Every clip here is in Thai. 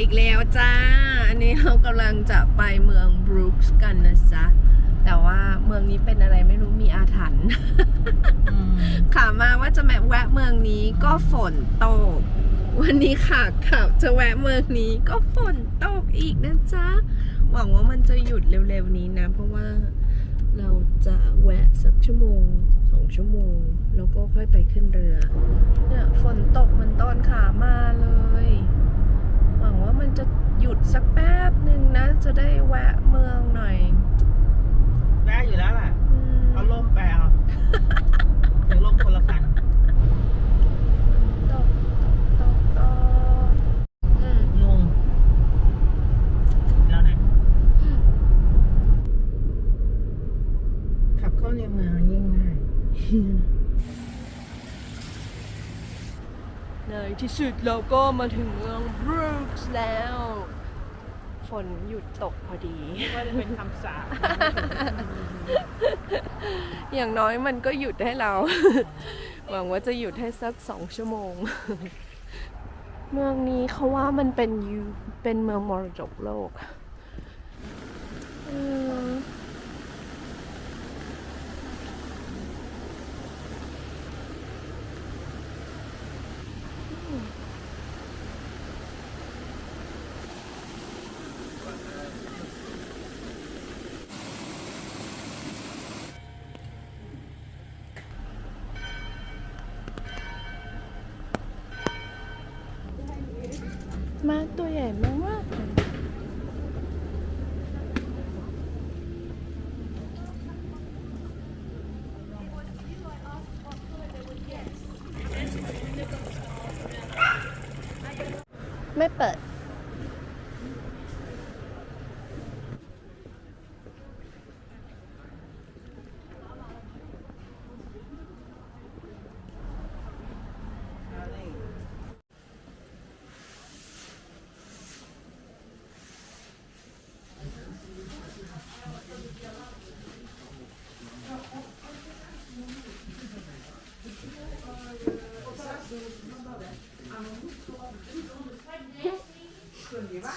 อีกแล้วจ้า อันนี้เรากำลังจะไปเมืองบรูคส์กันนะจ๊ะ แต่ว่าเมืองนี้เป็นอะไรไม่รู้มีอาถรรพ์ขามาว่าจะแมแวะเมืองนี้ก็ฝนตก วันนี้ค่ะขับจะแวะเมืองนี้ก็ฝนตกอีกนะจ๊ะ หวังว่ามันจะหยุดเร็วๆนี้นะ เพราะว่าเราจะแวะสักชั่วโมงสองชั่วโมง แล้วก็ค่อยไปขึ้นเรือ เนี่ยฝนตกเหมันตอนขามาเลย หวังว่ามันจะหยุดสักแป๊บหนึ่งนะ จะได้แวะเมืองหน่อย แวะอยู่แล้วแหละอืมเอาล่มไปเอาถึงล่มคนละคันตกตกตกอืมงงแล้วไหนขับเข้าในเมืองยิ่งง่ายในที่สุดเราก็มาถึงเมืองบรูคส์แล้ว ฝนหยุดตกพอดีว่าจะเป็นคำสาปอย่างน้อยมันก็หยุดให้เรา หวังว่าจะหยุดให้สักสองชั่วโมง เมืองนี้เขาว่ามันเป็นยูเป็นเมืองมรดกโลก เออ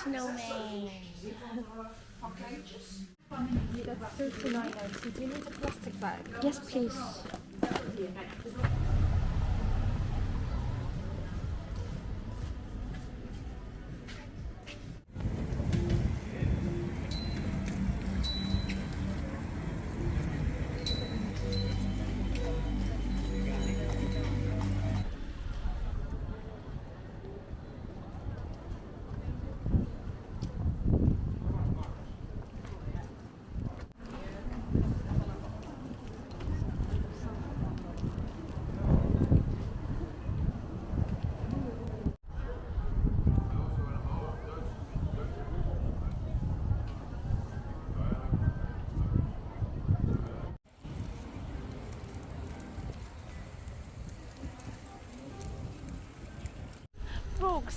Snowman. That's 39 Do you need a plastic bag? Yes, please.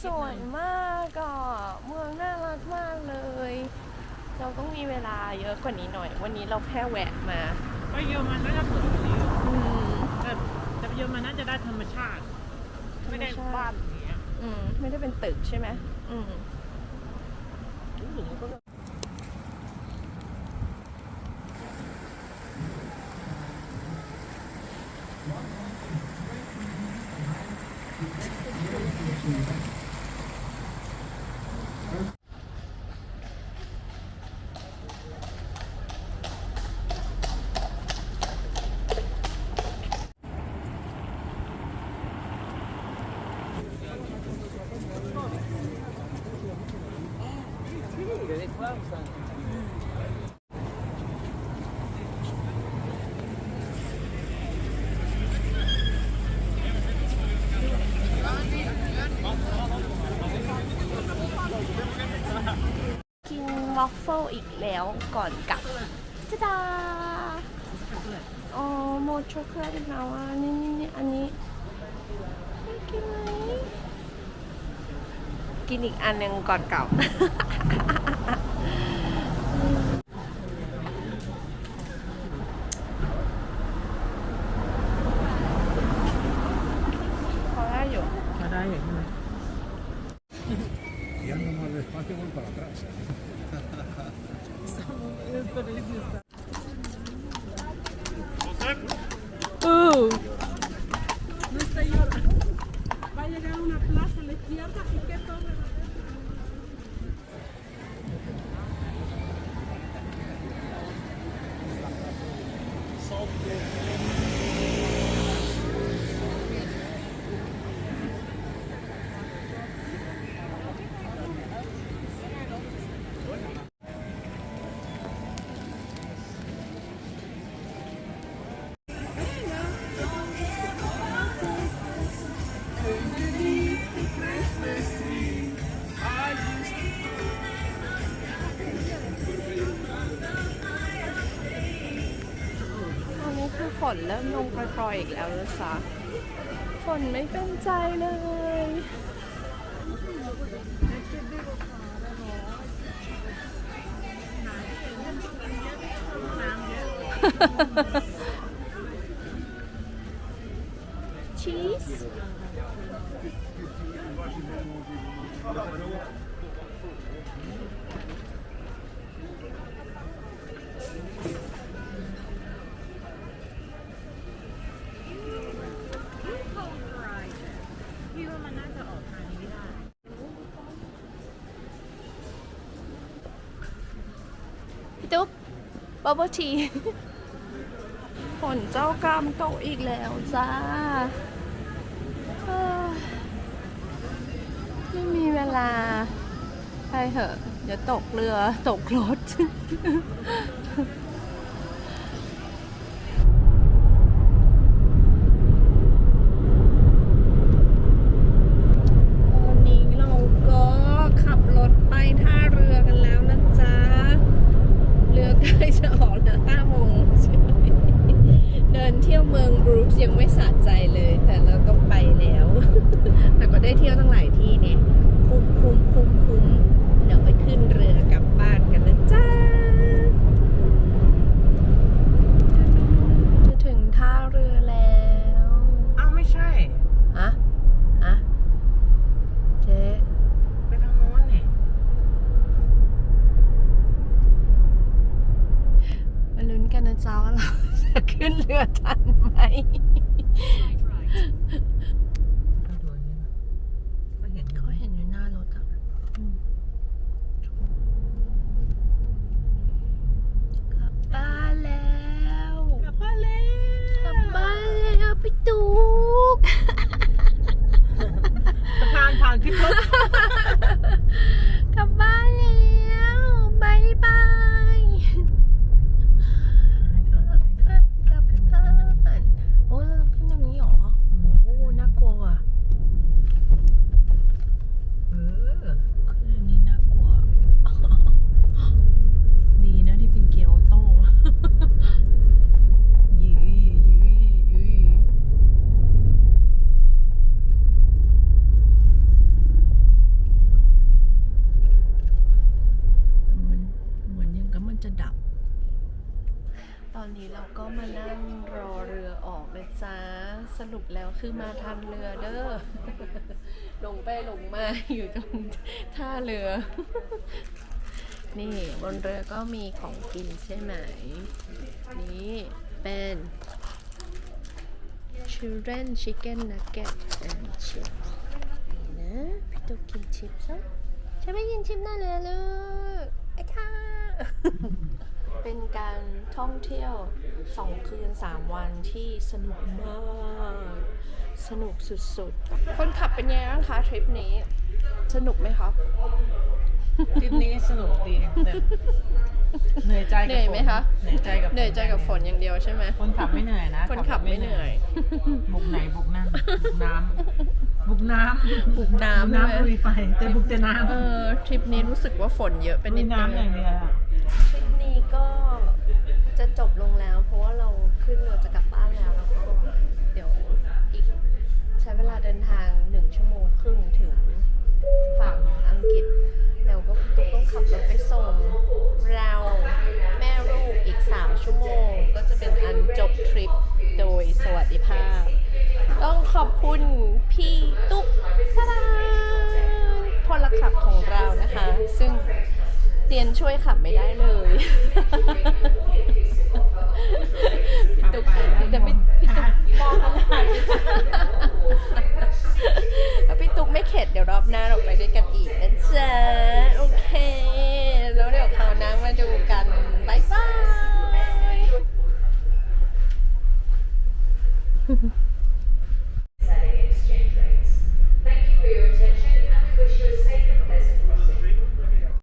สวยมากอะเมืองน่ารักมากเลย เราต้องมีเวลาเยอะกว่านี้หน่อย วันนี้เราแค่แวะมาก็เยอรมันน่าจะสวยกว่านี้อืมแต่แต่เยอรมันน่าจะได้ธรรมชาติ ไม่ได้บ้านอย่างเงี้ยอืมไม่ได้เป็นตึกใช่ไหมอืม รู้สึกว่าก็ กินวอฟเฟิลอีกแล้วก่อนกลับจ้าดาอ๋อโมช็อกโกแลตอีกแล้วอะนี่นี่นี่อันนี้กินไหมกินอีกอันหนึ่งก่อนกลับ พอได้อยู่ มาได้อย่างนี้ Ja, normal. อู้ Va a llegar a una เลี้ยวจาก ฝนเริ่มลงปล่อยๆอีกแล้วนะจ๊ะฝนไม่เป็นใจเลย ชีส พี่ว่ามันน่าจะออกทางนี้ได้ พี่ตุ๊บบับเบิลทีฝนเจ้ากรรมตกอีกแล้วจ้า ไม่มีเวลา ไปเถอะ เดี๋ยวตกเรือตกรถ ตอนนี้เราก็ขับรถไปท่าเรือกันแล้วนะจ๊ะ เรือใกล้จะออกแล้ว5โมงใช่ไหมเดินเที่ยวเมืองบรูคยังไม่สะใจเลย แต่เราต้องไปแล้ว แต่ก็ได้เที่ยวตั้งหลายที่เนี่ย คุ้มคุ้มคุ้มคุ้มเดี๋ยวไปขึ้นเรือกลับบ้านกันนะจ๊ะ จะถึงท่าเรือแล้ว อ้าวไม่ใช่ ฮะ ฮะ เจ๊ ไปทางโน้นนี่ มาลุ้นกันนะจ๊ะว่าเรา จะ ขึ้นเรือทันไหมไปดูอันนี้ก็เห็นเขาเห็นอยู่หน้ารถอะอืมกลับบ้านแล้วกลับบ้านแล้วกลับบ้านแล้วพี่ตุ๊ก สะพานผ่านพิษทุ สรุปแล้วคือมาทันเรือเด้อหลงไปหลงมาอยู่ตรงท่าเรือ นี่บนเรือก็มีของกินใช่ไหม นี่เป็น children chicken nugget and chips นี่นะพี่ตุ๊กกินชิปส์นะใช่ไหมกินชิปนั่นเลยลูกไอ้ค่ะ เป็นการท่องเที่ยว 2 คืน 3 วันที่สนุกมาก สนุกสุดๆ คนขับเป็นไงบ้างคะทริปนี้ สนุกไหมคะทริปนี้สนุกดีแต่เหนื่อยใจกับเหนื่อยไหมคะเหนื่อยใจกับเหนื่อยใจกับฝนอย่างเดียวใช่ไหมคนขับไม่เหนื่อยนะ คนขับไม่เหนื่อย บุกไหนบุกนั่นบุกน้ำบุกน้ำบุกน้ำน้ำใช่ไหมลุยไฟแต่บุกแต่น้ำเออทริปนี้รู้สึกว่าฝนเยอะไปลุนิยดนึงน้ำอย่างเดียวอะทริปนี้ ก็จะจบลงแล้ว เพราะว่าเราขึ้นเรือจะกลับบ้านแล้วแล้วก็เดี๋ยวอีกใช้เวลาเดินทางหนึ่งชั่วโมงครึ่งถึงฝั่งอังกฤษ แล้วก็ตุ๊กต้องขับรถไปส่งเราแม่ลูกอีก 3 ชั่วโมง ก็จะเป็นอันจบทริปโดยสวัสดิภาพ ต้องขอบคุณ เตียนช่วยขับไม่ได้เลย